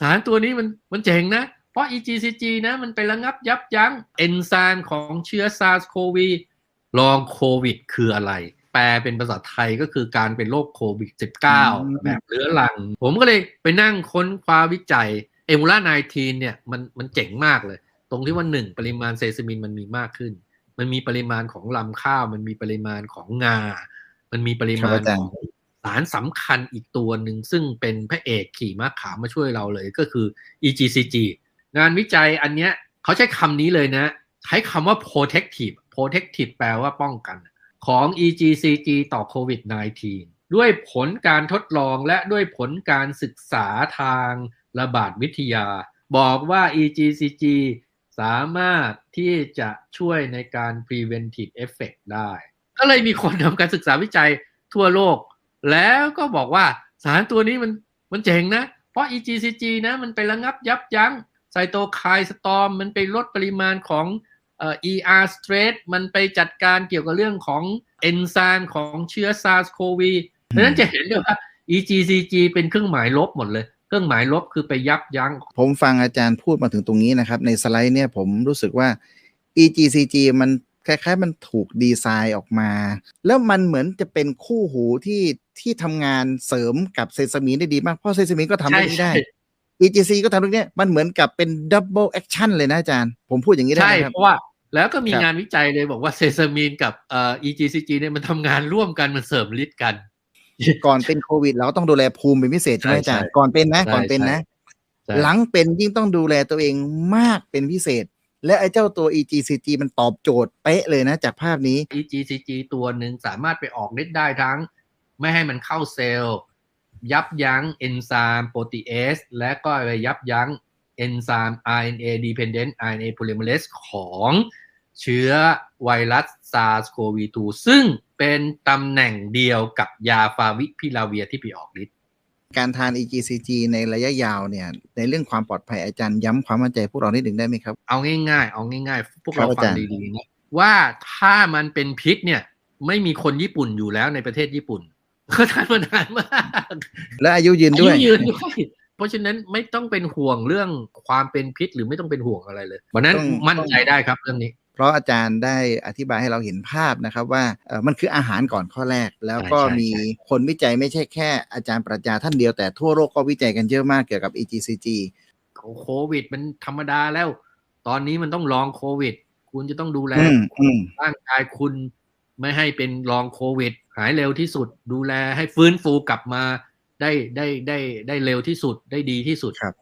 สารตัวนี้มันมันเจ๋งนะ เพราะ EGCG นะ มันไประงับยับยั้งเอนไซม์ของเชื้อ SARS-CoV ลองโควิดคืออะไร แปลเป็นภาษาไทยก็คือการเป็นโรคโควิด -19 แบบเรื้อรัง ผมก็เลยไปนั่งค้นคว้าวิจัยเอมูล่า19เนี่ยมันมันเจ๋งมากเลย ตรงที่ว่าหนึ่งปริมาณเซซามินมันมีมากขึ้น มันมีปริมาณของลำข้าว มันมีปริมาณของงา มันมีปริมาณของ สารสำคัญอีกตัวหนึ่งซึ่งเป็นพระเอกขี่ม้าขาวมาช่วยเราเลยก็คือ EGCG งานวิจัยอันเนี้ยเขาใช้คำนี้เลยนะ ใช้คำว่า protective protective แปลว่าป้องกัน ของ EGCG ต่อโควิด -19 ด้วยผลการทดลองและด้วยผลการศึกษาทางระบาดวิทยา บอกว่า EGCG สามารถที่จะช่วยในการ preventive effect ได้ ก็เลยมีคนทำการศึกษาวิจัยทั่วโลก แล้วก็บอกว่าสารตัวนี้มันมันเจ๋งนะ เพราะ EGCG นะ มันไประงับยับยั้งไซโตไคน์สตอมมันไปลดปริมาณของเอ่อ ER stress มันไปจัดการเกี่ยวกับเรื่องของเอนไซม์ของเชื้อ SARS-CoV ดังนั้นจะเห็นเลยว่า EGCG เป็นเครื่องหมายลบหมดเลย เครื่องหมายลบคือไปยับยั้ง ผมฟังอาจารย์พูดมาถึงตรงนี้นะครับ ในสไลด์เนี่ยผมรู้สึกว่า EGCG มัน คล้ายๆ มันถูกดีไซน์ออกมา แล้วมันเหมือนจะเป็นคู่หูที่ที่ทำงานเสริมกับเซซามีนได้ดีมากเพราะเซซามีนก็ทำเรื่องนี้ได้ EGC ก็ทำเรื่องนี้มันเหมือนกับเป็นดับเบิลแอคชั่นเลยนะอาจารย์ ผมพูดอย่างนี้ได้ใช่ไหมครับเพราะว่าแล้วก็มีครับงานวิจัยเลยบอกว่าเซซามีนกับเอ่อ EGCG เนี่ยมันทำงานร่วมกันมันเสริมฤทธิ์กัน ก่อนเป็นโควิด เราก็ต้องดูแลภูมิเป็นพิเศษใช่ไหมใช่อาจารย์ใช่ก่อนเป็นนะใช่ก่อนเป็นนะใช่หลังเป็นยิ่งต้องดูแลตัวเองมากเป็นพิเศษ และไอ้เจ้าตัว EGCG มันตอบโจทย์เป๊ะเลยนะจากภาพนี้ EGCG ตัวหนึ่งสามารถไปออกฤทธิ์ได้ทั้ง ไม่ให้มันเข้าเซลล์ ยับยั้งเอนไซม์โปรตีเอสและก็ไปยับยั้งเอนไซม์ RNA dependent RNA polymerase ของเชื้อไวรัส SARS-CoV-2 ซึ่งเป็นตำแหน่งเดียวกับยาฟาวิพิลาเวียที่ไปออกฤทธิ์ การทาน EGCG ในระยะยาวเนี่ยในเรื่องความปลอดภัยอาจารย์ย้ำความมั่นใจพวกเรานิดหนึ่งได้ไหมครับ เอาง่ายๆ เอาง่ายๆ พวกเราครับอาฟัจางรย์ดีๆนะว่าถ้ามันเป็นพิษเนี่ยไม่มีคนญี่ปุ่นอยู่แล้วในประเทศญี่ปุ่นเขาทานมานานมากและอายุยืนอาด้ยุวยยืนด้วยเพราะฉะนั้นไม่ต้องเป็นห่วงเรื่องความเป็นพิษหรือไม่ต้องเป็นห่วงอะไรเลยวันนั้นต้องมั่นใจได้ครับเรื่องนี้ เพราะอาจารย์ได้อธิบายให้เราเห็นภาพนะครับว่าเอ่อมันคืออาหารก่อนข้อแรก แล้วก็ใช่ใช่มีคนวิจัยไม่ใช่แค่อาจารย์ปรัชญาท่านเดียวแต่ทั่วโลกก็วิจัยกันเยอะมากเกี่ยวกับ EGCG โควิดมันธรรมดาแล้ว ตอนนี้มันต้องลองโควิด คุณจะต้องดูแลอืมอืมร่างกายคุณไม่ให้เป็นลองโควิด หายเร็วที่สุด ดูแลให้ฟื้นฟูกลับมาได้ได้ได้ได้เร็วที่สุดได้ดีที่สุดครับ